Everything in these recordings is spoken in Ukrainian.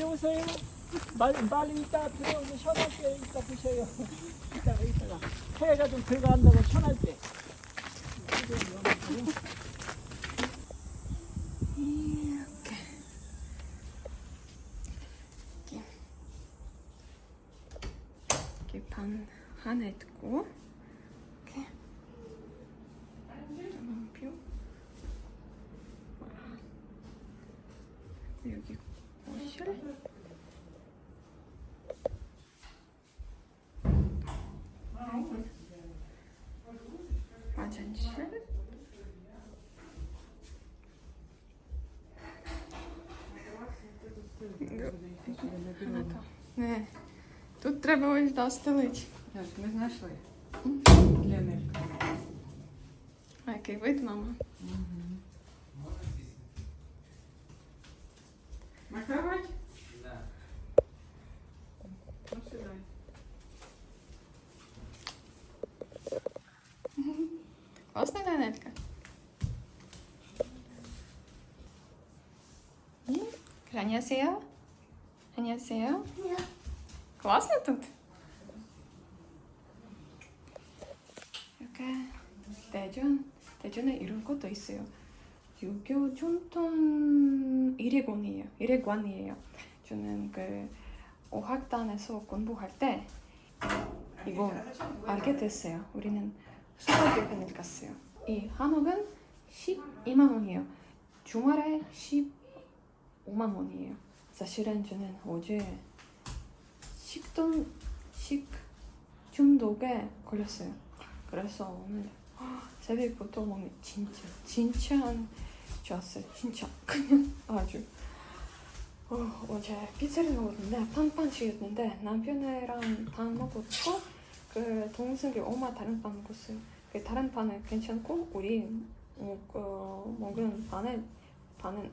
내려오세요. 말, 말리 이따 들어오면 시원할 때 이따 드셔요. 이따가 이따가. 해가 좀 들어간다고 시원할 때. 이렇게. 듣고. 이렇게. 표 여기 ли? Тут треба ось да, ми знайшли. Для них. А який вид, мама? Угу. Класна Данетка. 안녕하세요. 안녕하세요. класно тут? 이렇게 대전 대전에 이런 것도 있어요. 유교 전통 일회관이에요. 일회관이에요. 저는 그 어학단에서 공부할 때 이거 알게 됐어요. 우리는 수학여행을 갔어요. 이 한옥은 12만 원이에요. 주말에 15만 원이에요. 사실은 저는 어제 식돈 식 중독에 걸렸어요. 그래서 오늘 새벽부터 몸이 진짜 진짜 안 좋았어요. 진짜 그냥 아주 어, 어제 피자를 먹었는데 빵빵식이었는데 남편이랑 밥 먹었고 그 동생이 엄마 다른 빵 먹었어요. 그 다른 판은 괜찮고 우리 먹, 어, 먹은 판은 판은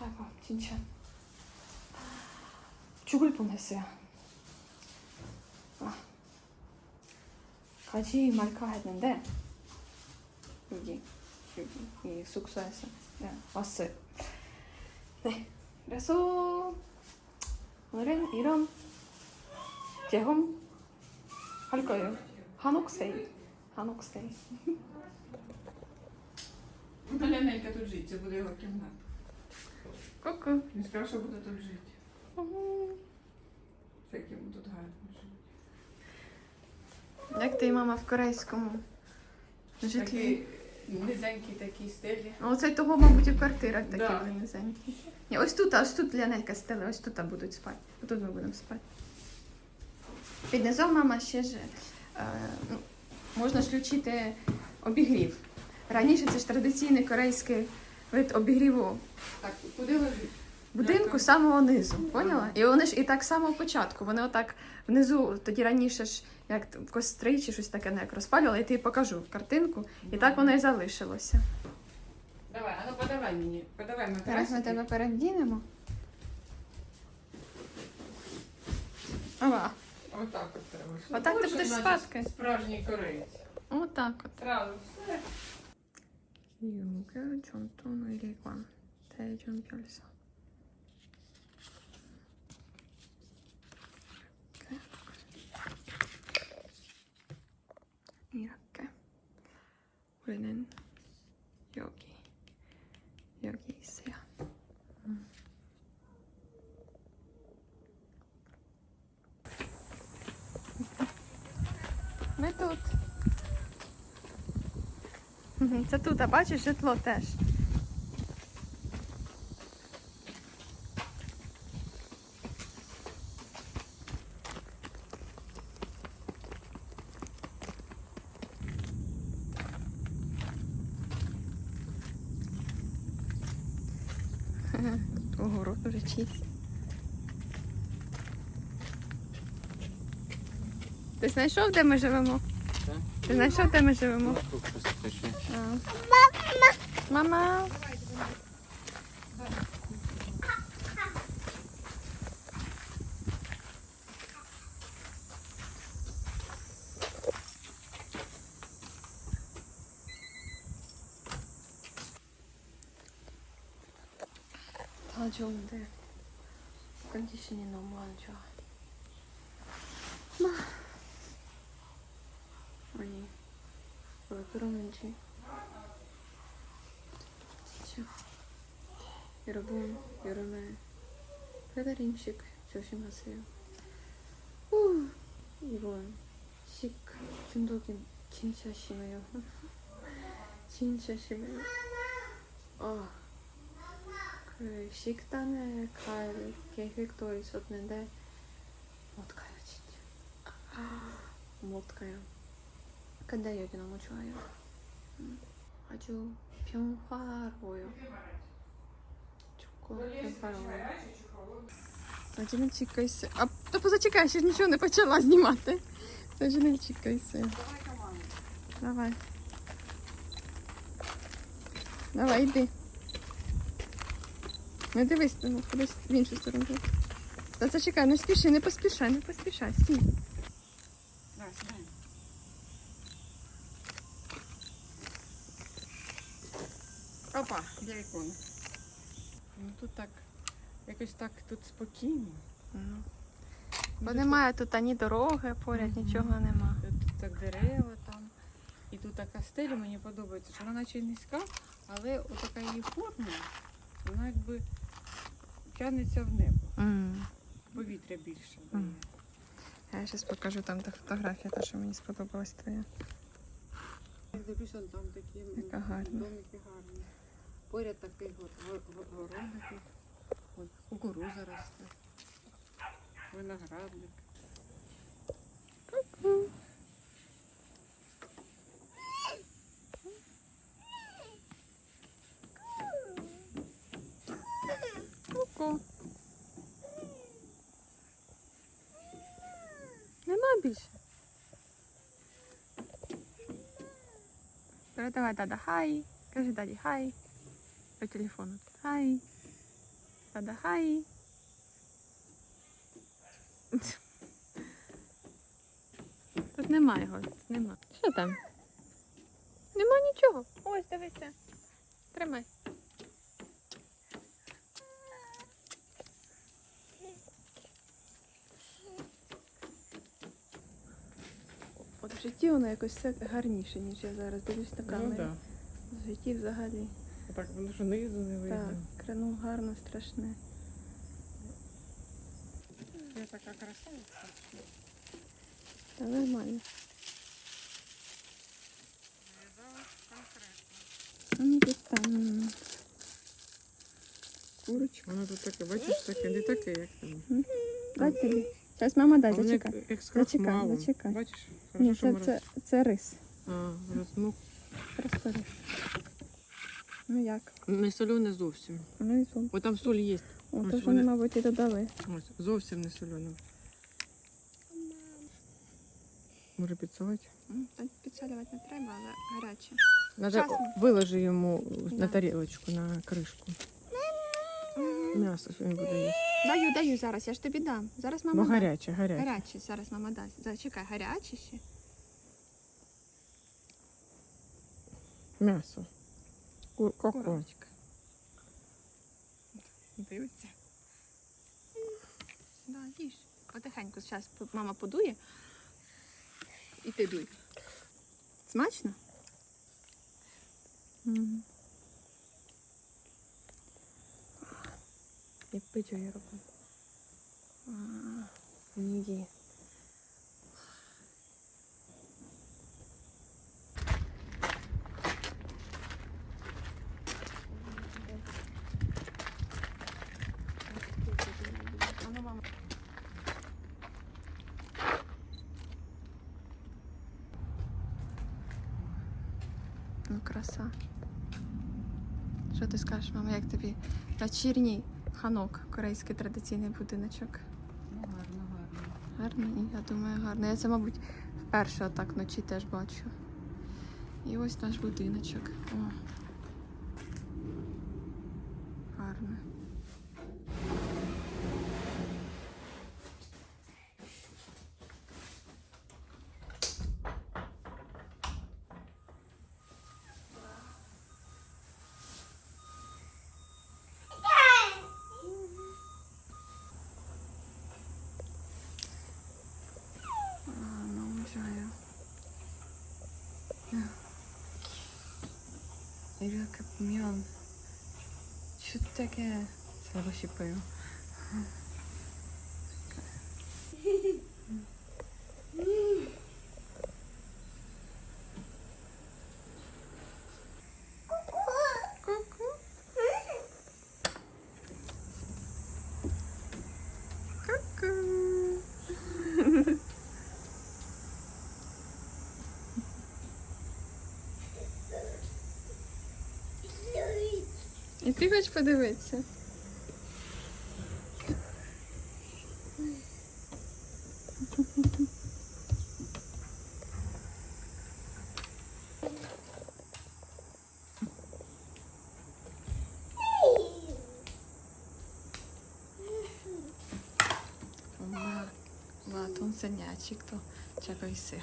아이고 진짜 죽을 뻔했어요. 아, 가지 말까 했는데 여기 여기 이 숙소에서 네, 왔어요. 네, 그래서 오늘은 이런 체험 할 거예요. 한옥스테이, 한옥스테이. Буде Лянелька тут жити, це буде його кімната. ку-ку. Він сказав, що буде тут жити. Мгм. Що як йому тут гарно жити. Як ти, мама, в корейському житлі? Такий низенький такий стилі. А Оце того, мабуть, і в квартирах такі Да. були низенькі. Ні, ось тут, ось тут Лянелька стели, ось тут будуть спати. Тут ми будемо спати. Під низом мама ще ж е, ну, можна ж включити обігрів. Раніше це ж традиційний корейський вид обігріву Так, куди лежить? будинку з самого низу. Поняла? І вони ж і так само початку. Вони отак внизу, тоді раніше ж як костри чи щось таке не як розпалювали, я тобі покажу картинку. І так воно і залишилося. Давай, а ну подавай мені. Подавай Зараз ми тебе передінемо. Ова, Отак от треба. Отак ти Боже, будеш значить, спадки. Справжній кореєць. Отак от. Зразу все. Юге, чонтону ліква. Те чонпільса. Irak'e. Buranın yok. Ми тут. Це тут, а бачиш, житло теж. знайшов, де ми живемо? Так. Ти знайшов, де ми живемо? А. Мама. 다 좋은데 컨디션이 너무 안 좋아. 막 아 왜 그러는지 여러분 여름에 배달 음식 조심하세요. 후, 이번 식 중독이 진짜 심해요. 진짜 심해요. 아, 그 식당에 갈 계획도 있었는데 못 가요 진짜. 아, 못 가요. 근데 여기 너무 좋아요. 음, 아주 평화로워요. 좋고 평화로워요. Саджанин чекайся. А то позачекай, ще ж нічого не почала знімати. Саджанин чекайся. Давай. Давай, йди. Не дивись, ну, кудись в іншу сторону. Та зачекай, не спіши, не поспішай, не поспішай. Стій. Давай, сідай. Опа, де вікон. Ну тут так, якось так тут спокійно. Ну. Бо немає тут ані дороги, поряд Мгм. нічого нема. Тут так дерева там. І тут така стеля мені подобається, що вона наче низька, але отака її форма, вона якби тягнеться в небо. Повітря більше. дає. Я зараз покажу там та фотографія, та що мені сподобалась твоя. Я дивлюся, там такі домики гарні. Поряд такий от го- го- городик. Кукуруза росте. Виноградник. Ку-ку. Нема більше. Передавай дада хай. Кажи даді хай. По телефону. Хай. Дада хай. Тут нема його, тут нема. Що там? Нема нічого. Ось, дивися. Тримай. От в житті воно якось все гарніше, ніж я зараз дивлюсь на Ну камеру. так. В житті взагалі. Так, воно ж низу не видно. Так, крану гарно, страшне. Я така красавиця. Та нормально. Ну, там. Курочка. Воно тут таке, бачиш, таке, не таке, як там. Дай тобі. Зараз мама дай, воно зачекай. як, як з Зачекай, крахмалом. зачекай. Бачиш? Ні, Хорошо, це, що це, це рис. А, розмок. Просто рис. Ну як? Не солене зовсім. Ну і зуб. О, там соль є. О, Ось то, вони- вони, мабуть, і додали. Ось, зовсім не солене. Може підсолити? Підсолювати не треба, але гаряче. Надо Часно. виложи йому Да. на тарілочку, на кришку. М'ясо що він буде їсти. Даю, даю зараз, я ж тобі дам. Зараз Бо мама дасть. гаряче, гаряче. Гаряче, зараз мама дасть. Зачекай, гаряче ще. М'ясо. Кур. Курочка. Дивиться. Да, їж. Потихеньку зараз мама подує. І ти дуй. Смачно? І пить я роблю. Ні. Ну, краса. Що ти скажеш, мама, як тобі вечірній ханок, корейський традиційний будиночок? Ну, гарно, гарно. Гарний, я думаю, гарно. Я це, мабуть, вперше отак вночі теж бачу. І ось наш будиночок. О. Гарно. Яке м'ян. Що таке? Слабо щипаю. Ку-ку. Ку-ку. І ти хочеш подивитися? Ma ton segnacik to czego się.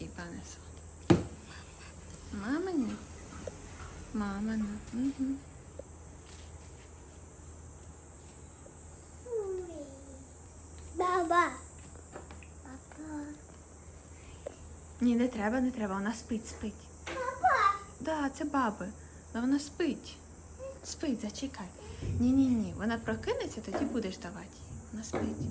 I pane są. Mama nie. Nie. Mhm. Баба. Папа. Ні, не треба, не треба. Вона спить, спить. Папа. Да, це баби. Але вона спить. Спить, зачекай. Ні, ні, ні. Вона прокинеться, тоді будеш давати. їй. Вона спить.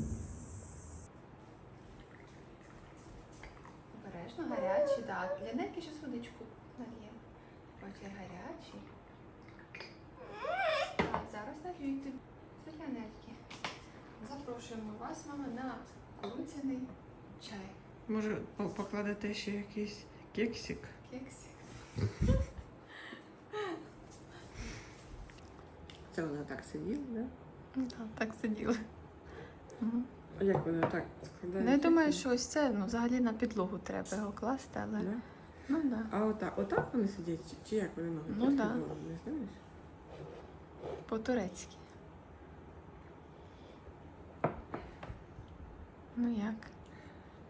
Обережно, гарячий, так. Для неки щось водичку. Я гарячий. Так, зараз налью тобі. Це. Запрошуємо вас, мама, на куцяний чай. Може, по- покладете ще якийсь кексик? Кексик. Це вона так сиділа, да? Так, так сиділи. Мгм. А як вона так складає? Ну, я думаю, що ось це ну, взагалі на підлогу треба його класти, але Да? Ну да. А отак, отак вони сидять? Чи, чи як вони ноги? Ну, да. Не знаєш? По-турецьки. Ну як?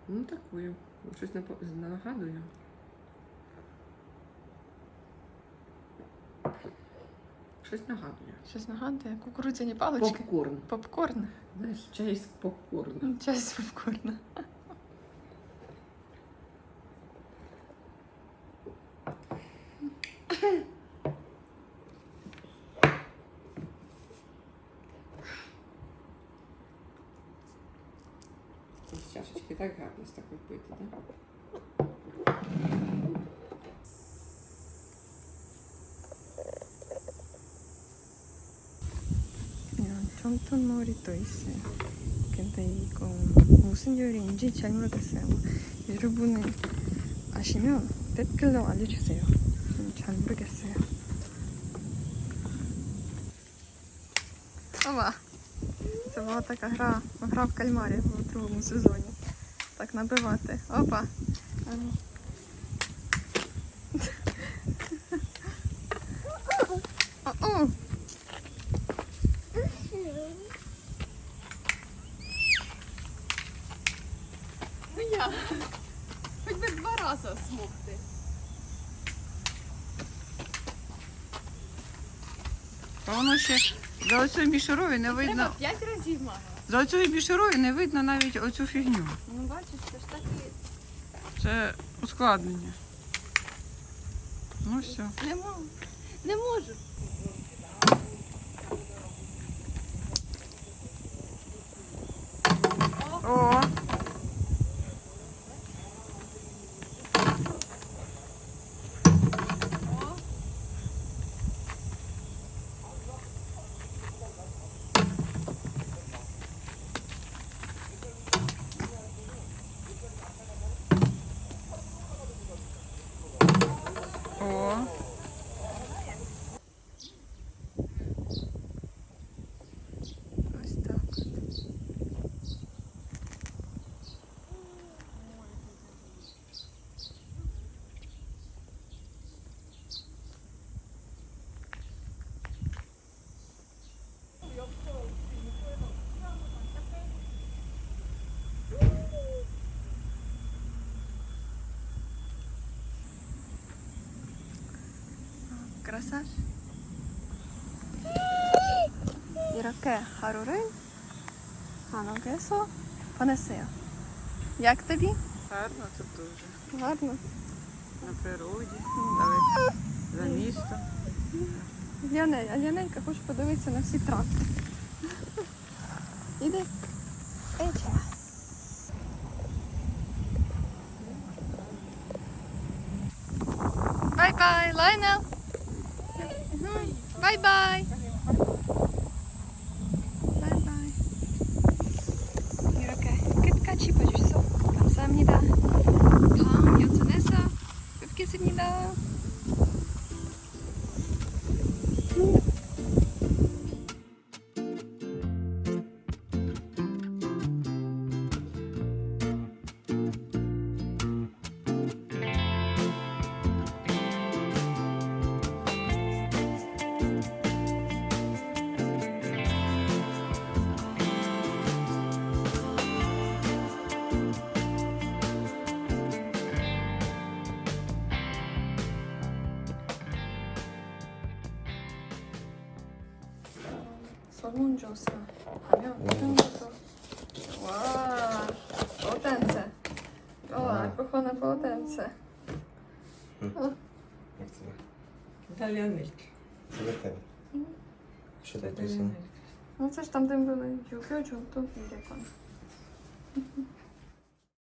Ну, такою. Щось нагадує. Щось нагадує. Щось нагадує? Кукурудзяні палички? Попкорн. Попкорн? Знаєш, чай з попкорном. Ну, Час попкорна. 그냥 촌촌놀이 또 있어요. 근데 이거 무슨 요리인지 잘 모르겠어요. 여러분은 아시면 댓글로 알려주세요. 저는 잘 모르겠어요. Ова! Це була така гра, гра в кальмарі у другому сезоні. Так набивати. Опа! А ну. О-о! Воно ще за оцею мішурою не Треба видно. п'ять разів мама. За оцею мішурою не видно навіть оцю фігню. Ну бачиш, це ж так і Це ускладнення. Ну все. не можу. Не можу. О! О! Ось так. от. Краса ж. 이렇게 하루를 한옥에서 보냈어요. як тобі? Гарно тут дуже. Гарно. на природі, далеко за містом. Ліанель, а Ліанелька хоче подивитися на всі тракти. Іди. 바이바이. 바이바이. 이렇게 끝까지 봐주셔서 감사합니다. 다음 연습에서 뵙겠습니다. 좋은 조사 하면 어떤 것도 와 potęce o, kochane potęce Jak chcę. Italian milk. Sobie ten. No coś tam ten był dziupił, dziupił, to idzie pan